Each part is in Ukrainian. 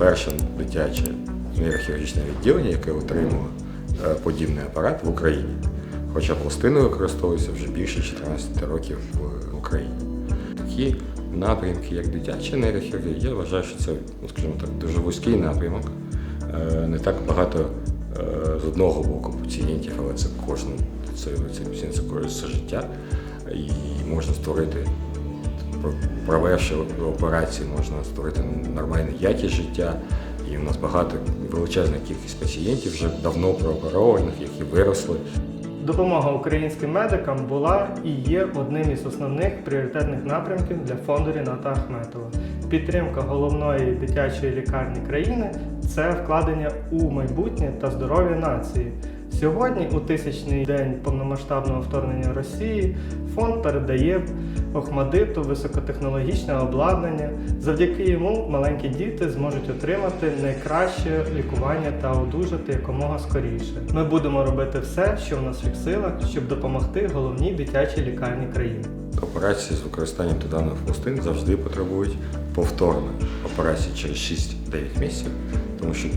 перше дитяче нейрохірургічне відділення, яке отримало е, подібний апарат в Україні. Хоча пластини використовуються вже більше 14 років в Україні. Такі напрямки, як дитяча нейрохірургія, я вважаю, що це, ну, скажімо так, дуже вузький напрямок. Е, Не так багато е, з одного боку пацієнтів, але це кожен це, це це користь все життя. І можна створити, провівши операції, можна створити нормальну якість життя. І у нас багато величезна кількість пацієнтів вже давно прооперованих, які виросли. Допомога українським медикам була і є одним із основних пріоритетних напрямків для фонду Ріната Ахметова. Підтримка головної дитячої лікарні країни це вкладення у майбутнє та здоров'я нації. Сьогодні, у тисячний день повномасштабного вторгнення Росії, фонд передає Охмадиту високотехнологічне обладнання. Завдяки йому маленькі діти зможуть отримати найкраще лікування та одужати якомога скоріше. Ми будемо робити все, що в наших силах, щоб допомогти головній дитячій лікарні країни. Операції з використанням титанових пластин завжди потребують повторної операції через 6-9 місяців, тому що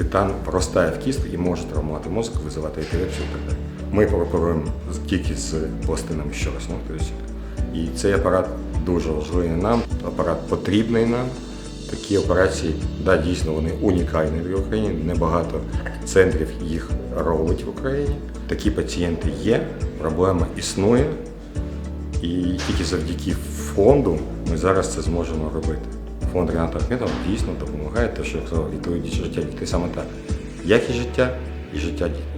титан вростає в кістку і може травмувати мозок, визивати епілепсію і так далі. Ми прооперуємо тільки з пластинами, що розсмоктуються. І цей апарат дуже важливий нам, апарат потрібний нам. Такі операції, да, дійсно, вони унікальні для України. Небагато центрів їх робить в Україні. Такі пацієнти є, проблема існує. І тільки завдяки фонду ми зараз це зможемо робити. Фонд Рената Ахметова дійсно допомагає те, що я казав, рятує життя дітей саме так. Як і життя, і життя дітей.